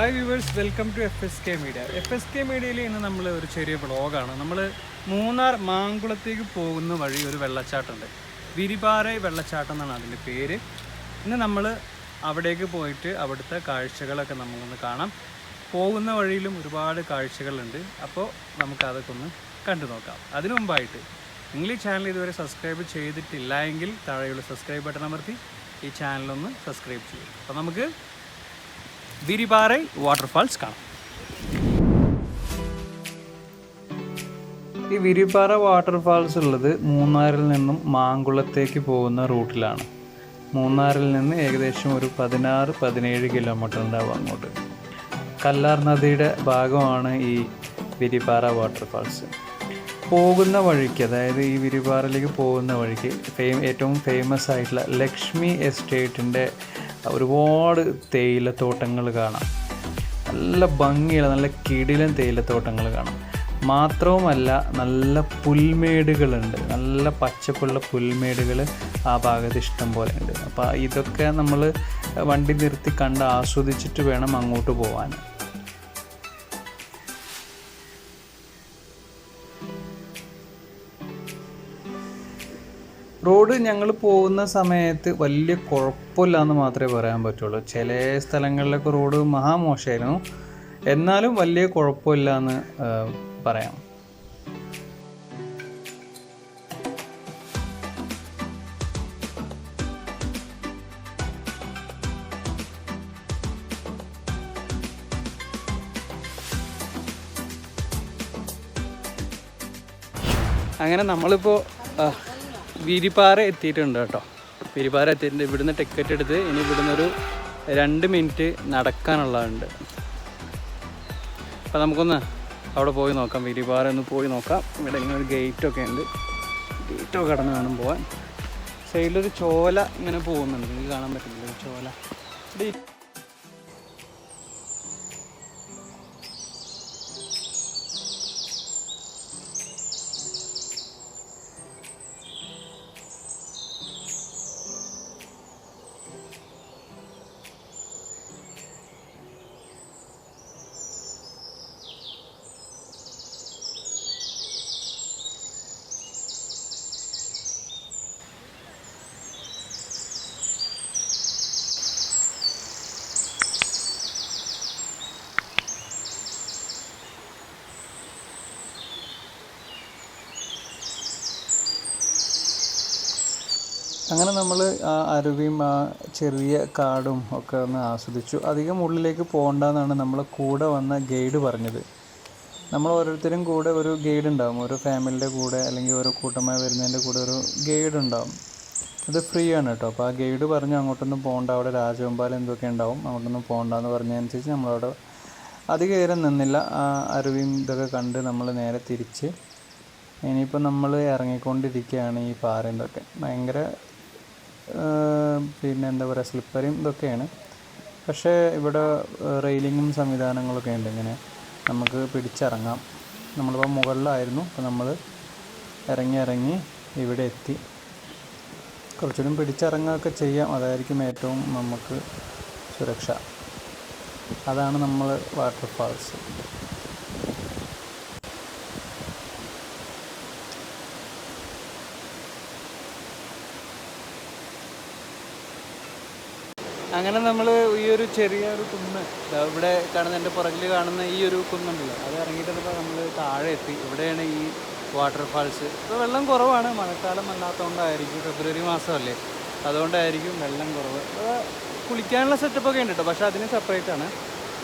Hi viewers welcome to F S K media F S K മീഡിയയിൽ ഇന്ന് നമ്മൾ ഒരു ചെറിയ ബ്ലോഗാണ് നമ്മൾ മൂന്നാർ മാങ്കുളത്തേക്ക് പോകുന്ന വഴി ഒരു വെള്ളച്ചാട്ടമുണ്ട്. വിരിപാറ വെള്ളച്ചാട്ടം എന്നാണ് അതിന്റെ പേര്. ഇന്ന് നമ്മൾ അവിടേക്ക് പോയിട്ട് അവിടുത്തെ കാഴ്ചകളൊക്കെ നമ്മളൊന്ന് കാണാം. പോകുന്ന വഴിയിലും ഒരുപാട് കാഴ്ചകളുണ്ട്. അപ്പോൾ നമുക്ക് അതൊക്കെ ഒന്ന് കണ്ടു നോക്കാം. അതിനു മുമ്പായിട്ട് നിങ്ങൾ ഈ ചാനൽ ഇതുവരെ സബ്സ്ക്രൈബ് ചെയ്തിട്ടില്ല എങ്കിൽ താഴെയുള്ള സബ്സ്ക്രൈബ് ബട്ടൺ അമർത്തി ഈ ചാനലൊന്ന് സബ്സ്ക്രൈബ് ചെയ്യും അപ്പോൾ നമുക്ക് വിരിപാറ വാട്ടർഫാൾസ് കാണാം. ഈ വിരിപ്പാറ വാട്ടർഫാൾസ് ഉള്ളത് മൂന്നാറിൽ നിന്നും മാങ്കുളത്തേക്ക് പോകുന്ന റൂട്ടിലാണ്. മൂന്നാറിൽ നിന്ന് ഏകദേശം ഒരു പതിനാറ് പതിനേഴ് കിലോമീറ്റർ ഉണ്ടാവും അങ്ങോട്ട്. കല്ലാർ നദിയുടെ ഭാഗമാണ് ഈ വിരിപ്പാറ വാട്ടർഫാൾസ്. പോകുന്ന വഴിക്ക് അതായത് ഈ വിരിപ്പാറയിലേക്ക് പോകുന്ന വഴിക്ക് ഫെയിം ഏറ്റവും ഫേമസ് ആയിട്ടുള്ള ലക്ഷ്മി എസ്റ്റേറ്റിന്റെ ഒരുപാട് തേയിലത്തോട്ടങ്ങൾ കാണാം. നല്ല ഭംഗിയുള്ള നല്ല കിടിലൻ തേയിലത്തോട്ടങ്ങൾ കാണാം. മാത്രവുമല്ല നല്ല പുൽമേടുകളുണ്ട്. നല്ല പച്ചപ്പുള്ള പുൽമേടുകൾ ആ ഭാഗത്ത് ഇഷ്ടം പോലെ ഉണ്ട്. അപ്പോൾ ഇതൊക്കെ നമ്മൾ വണ്ടി നിർത്തി കണ്ട് ആസ്വദിച്ചിട്ട് വേണം അങ്ങോട്ട് പോകാൻ റോഡ് ഞങ്ങൾ പോകുന്ന സമയത്ത് വലിയ കുഴപ്പമില്ല എന്ന് മാത്രമേ പറയാൻ പറ്റുള്ളൂ. ചില സ്ഥലങ്ങളിലൊക്കെ റോഡ് മഹാമോശമായിരുന്നു. എന്നാലും വലിയ കുഴപ്പമില്ല എന്ന് പറയാം. അങ്ങനെ നമ്മളിപ്പോൾ വിരിപ്പാറ എത്തിയിട്ടുണ്ട് കേട്ടോ. വിരിപ്പാറ എത്തിയിട്ടുണ്ട്. ഇവിടുന്ന് ടിക്കറ്റ് എടുത്ത് ഇനി ഇവിടുന്ന് ഒരു രണ്ട് മിനിറ്റ് നടക്കാനുള്ളതുണ്ട്. അപ്പോൾ നമുക്കൊന്ന് അവിടെ പോയി നോക്കാം. വിരിപ്പാറ ഒന്ന് പോയി നോക്കാം. ഇവിടെ ഇങ്ങനെ ഒരു ഗേറ്റൊക്കെ ഉണ്ട്. ഗേറ്റൊക്കെ കടന്ന് വേണം പോകാൻ സൈഡിലൊരു ചോല ഇങ്ങനെ പോകുന്നുണ്ട്. എനിക്ക് കാണാൻ പറ്റുന്നില്ല? ചോല. അങ്ങനെ നമ്മൾ ആ അരുവിയും ആ ചെറിയ കാടും ഒക്കെ ഒന്ന് ആസ്വദിച്ചു. അധികം ഉള്ളിലേക്ക് പോകണ്ടെന്നാണ് നമ്മൾ കൂടെ വന്ന ഗൈഡ് പറഞ്ഞത്. നമ്മൾ ഓരോരുത്തരും കൂടെ ഒരു ഗൈഡ് ഉണ്ടാവും. ഒരു ഫാമിലിയുടെ കൂടെ അല്ലെങ്കിൽ ഓരോ കൂട്ടമായി വരുന്നതിന്റെ കൂടെ ഒരു ഗൈഡ് ഉണ്ടാവും. അത് ഫ്രീ ആണ് കേട്ടോ. അപ്പോൾ ആ ഗൈഡ് പറഞ്ഞു അങ്ങോട്ടൊന്നും പോകണ്ട. അവിടെ രാജവെമ്പാലം എന്തൊക്കെ ഉണ്ടാവും അങ്ങോട്ടൊന്നും പോകണ്ടെന്ന് പറഞ്ഞതനുസരിച്ച് നമ്മളവിടെ അധികം നേരം നിന്നില്ല. ആ അരുവിയും ഇതൊക്കെ കണ്ട് നമ്മൾ നേരെ തിരിച്ച്. ഇനിയിപ്പോൾ നമ്മൾ ഇറങ്ങിക്കൊണ്ടിരിക്കുകയാണ് ഈ പാറയും ഇതൊക്കെ ഭയങ്കര പിന്നെ എന്താ പറയുക സ്ലിപ്പറിയും ഇതൊക്കെയാണ്. പക്ഷേ ഇവിടെ റെയിലിങ്ങും സംവിധാനങ്ങളൊക്കെ ഉണ്ട്. ഇങ്ങനെ നമുക്ക് പിടിച്ചിറങ്ങാം. നമ്മളിപ്പോൾ മുകളിലായിരുന്നു. അപ്പോൾ നമ്മൾ ഇറങ്ങി ഇറങ്ങി ഇവിടെ എത്തി. കുറച്ചുകൂടി പിടിച്ചിറങ്ങുകയൊക്കെ ചെയ്യാം. അതായിരിക്കും ഏറ്റവും നമുക്ക് സുരക്ഷ. അതാണ് നമ്മൾ വാട്ടർഫാൾസ് അങ്ങനെ നമ്മൾ ഈ ഒരു ചെറിയ ഒരു കുന്ന് ഇവിടെ കാണുന്ന എന്റെ പുറകിൽ കാണുന്ന ഈ ഒരു കുന്നുണ്ടല്ലോ അത് ഇറങ്ങിയിട്ടപ്പോൾ നമ്മൾ താഴെ എത്തി. ഇവിടെയാണ് ഈ വാട്ടർഫാൾസ് ഇപ്പോൾ വെള്ളം കുറവാണ് മഴക്കാലം അല്ലാത്തതുകൊണ്ടായിരിക്കും ഫെബ്രുവരി മാസമല്ലേ. അതുകൊണ്ടായിരിക്കും വെള്ളം കുറവ്. കുളിക്കാനുള്ള സെറ്റപ്പൊക്കെ ഉണ്ട് കേട്ടോ പക്ഷേ അതിന് സെപ്പറേറ്റ് ആണ്.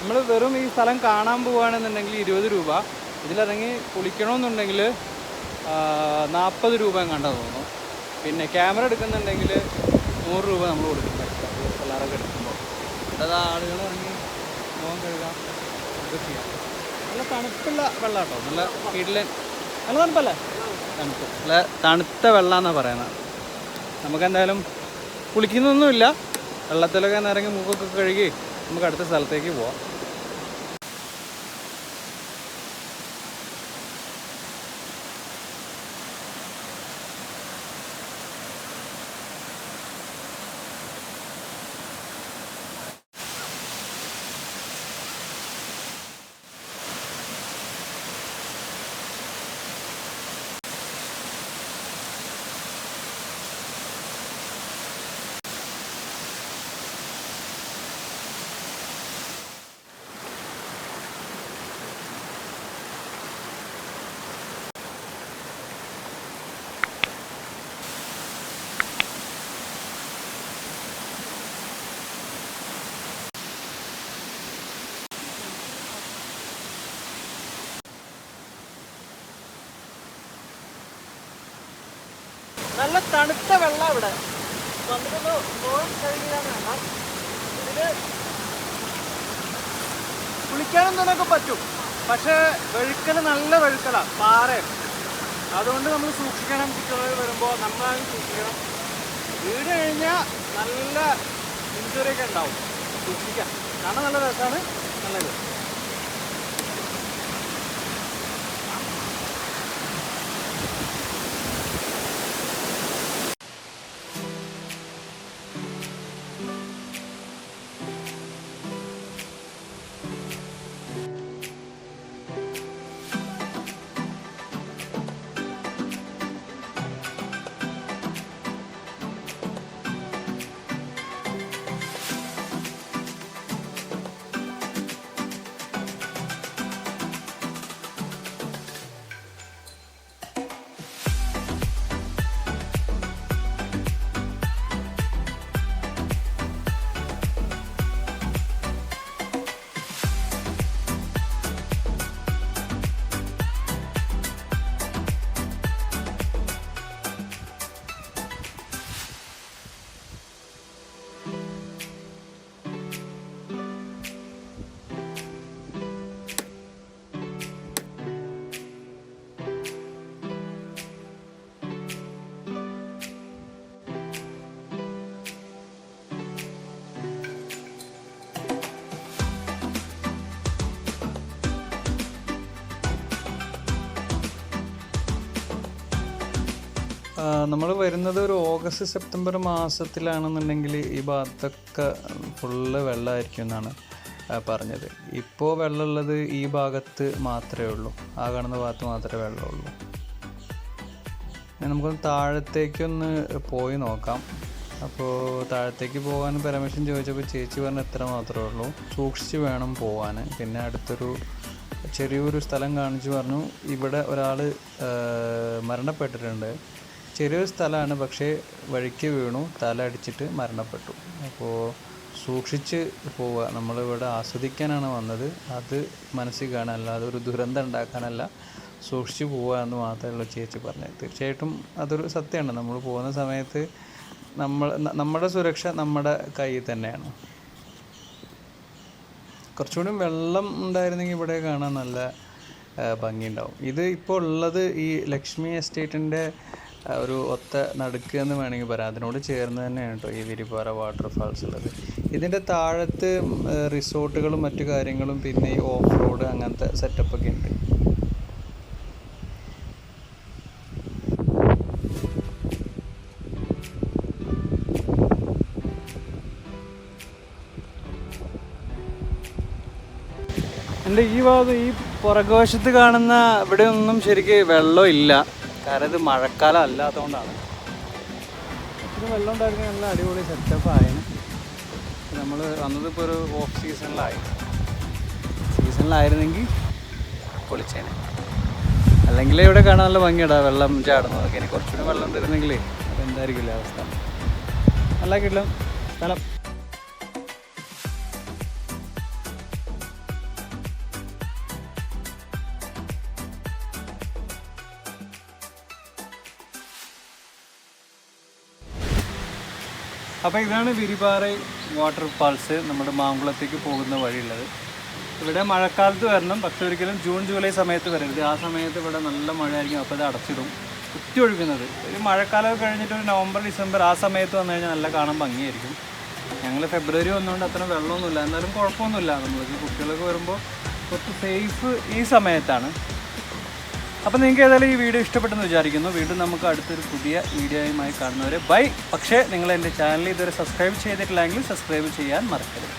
നമ്മൾ വെറും ഈ സ്ഥലം കാണാൻ പോവുകയാണെന്നുണ്ടെങ്കിൽ ഇരുപത് രൂപ. ഇതിലിറങ്ങി കുളിക്കണമെന്നുണ്ടെങ്കിൽ നാൽപ്പത് രൂപ കണ്ടാൽ തോന്നുന്നു. പിന്നെ ക്യാമറ എടുക്കുന്നുണ്ടെങ്കിൽ നൂറ് രൂപ നമ്മൾ കൊടുക്കും. പിള്ളേരൊക്കെ അത് ആളുകൾ ഇറങ്ങി മുഖം കഴുകാം ഒക്കെ ചെയ്യാം. നല്ല തണുപ്പുള്ള വെള്ളം കേട്ടോ നല്ല കിടിലൻ നല്ല തണുപ്പല്ലേ? തണുപ്പ്. നല്ല തണുത്ത വെള്ളം എന്നാണ് പറയുന്നത്. നമുക്കെന്തായാലും കുളിക്കുന്നൊന്നുമില്ല. വെള്ളത്തിലൊക്കെ ഇറങ്ങി മൂക്കൊക്കെ കഴുകി നമുക്ക് അടുത്ത സ്ഥലത്തേക്ക് പോവാം. നല്ല തണുത്ത വെള്ളം ഇവിടെ ഇതിൽ കുളിക്കാനും തന്നെ പറ്റും. പക്ഷേ വെഴുക്കൽ നല്ല വെഴുക്കലാണ് പാറ. അതുകൊണ്ട് നമ്മൾ സൂക്ഷിക്കണം കുട്ടികൾ വരുമ്പോൾ നമ്മളാണ് സൂക്ഷിക്കണം. വീട് കഴിഞ്ഞാൽ നല്ല ഇഞ്ചുറിയൊക്കെ ഉണ്ടാവും. സൂക്ഷിക്കാം. കാണാൻ നല്ല രസമാണ്. നല്ലത്. നമ്മൾ വരുന്നത് ഒരു ഓഗസ്റ്റ് സെപ്റ്റംബർ മാസത്തിലാണെന്നുണ്ടെങ്കിൽ ഈ ഭാഗത്തൊക്കെ ഫുള്ള് വെള്ളമായിരിക്കും എന്നാണ് പറഞ്ഞത്. ഇപ്പോൾ വെള്ളമുള്ളത് ഈ ഭാഗത്ത് മാത്രമേ ഉള്ളൂ. ആ കാണുന്ന ഭാഗത്ത് മാത്രമേ വെള്ളമുള്ളൂ. നമുക്കൊന്ന് താഴത്തേക്കൊന്ന് പോയി നോക്കാം. അപ്പോൾ താഴത്തേക്ക് പോകാൻ പെർമിഷൻ ചോദിച്ചപ്പോൾ ചേച്ചി പറഞ്ഞ എത്ര മാത്രമേ ഉള്ളൂ. സൂക്ഷിച്ച് വേണം പോകാൻ പിന്നെ അടുത്തൊരു ചെറിയൊരു സ്ഥലം കാണിച്ചു പറഞ്ഞു. ഇവിടെ ഒരാൾ മരണപ്പെട്ടിട്ടുണ്ട്. ചെറിയൊരു സ്ഥലമാണ് പക്ഷേ വഴിക്ക് വീണു തല അടിച്ചിട്ട് മരണപ്പെട്ടു. അപ്പോൾ സൂക്ഷിച്ച് പോവുക. നമ്മളിവിടെ ആസ്വദിക്കാനാണ് വന്നത്. അത് മനസ്സിൽ കാണാനല്ല അതൊരു ദുരന്തം ഉണ്ടാക്കാനല്ല. സൂക്ഷിച്ച് പോവുക എന്ന് മാത്രമേ ചേച്ചി പറഞ്ഞത്. തീർച്ചയായിട്ടും അതൊരു സത്യമാണ്. നമ്മൾ പോകുന്ന സമയത്ത് നമ്മൾ നമ്മുടെ സുരക്ഷ നമ്മുടെ കയ്യിൽ തന്നെയാണ്. കുറച്ചുകൂടി വെള്ളം ഉണ്ടായിരുന്നെങ്കിൽ ഇവിടെ കാണാൻ നല്ല ഭംഗിയുണ്ടാവും. ഇത് ഇപ്പോൾ ഉള്ളത് ഈ ലക്ഷ്മി എസ്റ്റേറ്റിന്റെ ഒരു ഒത്ത നടുക്ക് എന്ന് വേണമെങ്കിൽ പറയാം. അതിനോട് ചേർന്ന് തന്നെയാണ് കേട്ടോ ഈ വിരിപ്പാറ വാട്ടർഫാൾസ് ഉള്ളത്. ഇതിന്റെ താഴത്ത് റിസോർട്ടുകളും മറ്റു കാര്യങ്ങളും പിന്നെ ഈ ഓഫ് റോഡ് അങ്ങനത്തെ സെറ്റപ്പൊക്കെ ഉണ്ട്. എന്റെ ഈ ഭാഗത്ത് ഈ പുറകുവശത്ത് കാണുന്ന ഇവിടെ ഒന്നും ശരിക്ക് വെള്ളം ഇല്ല കാരണം ഇത് മഴക്കാലം അല്ലാത്തതുകൊണ്ടാണ്. ഇത്തിരി വെള്ളം ഉണ്ടായിരുന്നെങ്കിൽ നല്ല അടിപൊളി സെറ്റപ്പ് ആയിരുന്നു. നമ്മൾ വന്നത് ഇപ്പോൾ ഒരു ഓഫ് സീസണിലായി സീസണിലായിരുന്നെങ്കിൽ പൊളിച്ചേനെ. അല്ലെങ്കിൽ ഇവിടെ കാണാൻ നല്ല ഭംഗിയിടാ വെള്ളം ചാടുന്നതൊക്കെ ഇനി കുറച്ചുകൂടി വെള്ളം തരുന്നെങ്കിൽ അതെന്തായിരിക്കില്ല അവസ്ഥ? നല്ല കിട്ടും സ്ഥലം. അപ്പോൾ ഇതാണ് വിരിപാറ വാട്ടർ ഫാൾസ് നമ്മുടെ മാങ്കുളത്തേക്ക് പോകുന്ന വഴിയുള്ളത്. ഇവിടെ മഴക്കാലത്ത് വരണം പക്ഷെ ഒരിക്കലും ജൂൺ ജൂലൈ സമയത്ത് വരരുത്. ആ സമയത്ത് ഇവിടെ നല്ല മഴയായിരിക്കും അപ്പോൾ ഇത് അടച്ചിടും. കുത്തി ഒഴുകുന്നത്. ഒരു മഴക്കാലമൊക്കെ കഴിഞ്ഞിട്ട് ഒരു നവംബർ ഡിസംബർ ആ സമയത്ത് വന്നു കഴിഞ്ഞാൽ നല്ല കാണാൻ ഭംഗിയായിരിക്കും. ഞങ്ങൾ ഫെബ്രുവരി വന്നുകൊണ്ട് അത്ര വെള്ളമൊന്നുമില്ല. എന്നാലും കുഴപ്പമൊന്നുമില്ല. നമ്മൾക്ക് കുട്ടികളൊക്കെ വരുമ്പോൾ കുറച്ച് സേഫ് ഈ സമയത്താണ്. അപ്പോൾ നിങ്ങൾക്ക് ഏതായാലും ഈ വീഡിയോ ഇഷ്ടപ്പെട്ടെന്ന് വിചാരിക്കുന്നു. വീണ്ടും നമുക്ക് അടുത്തൊരു പുതിയ വീഡിയോയുമായി കാണുന്നവരെ. ബൈ. പക്ഷേ നിങ്ങൾ എന്റെ ചാനൽ ഇതുവരെ സബ്സ്ക്രൈബ് ചെയ്തിട്ടില്ലെങ്കിൽ സബ്സ്ക്രൈബ് ചെയ്യാൻ മറക്കരുത്.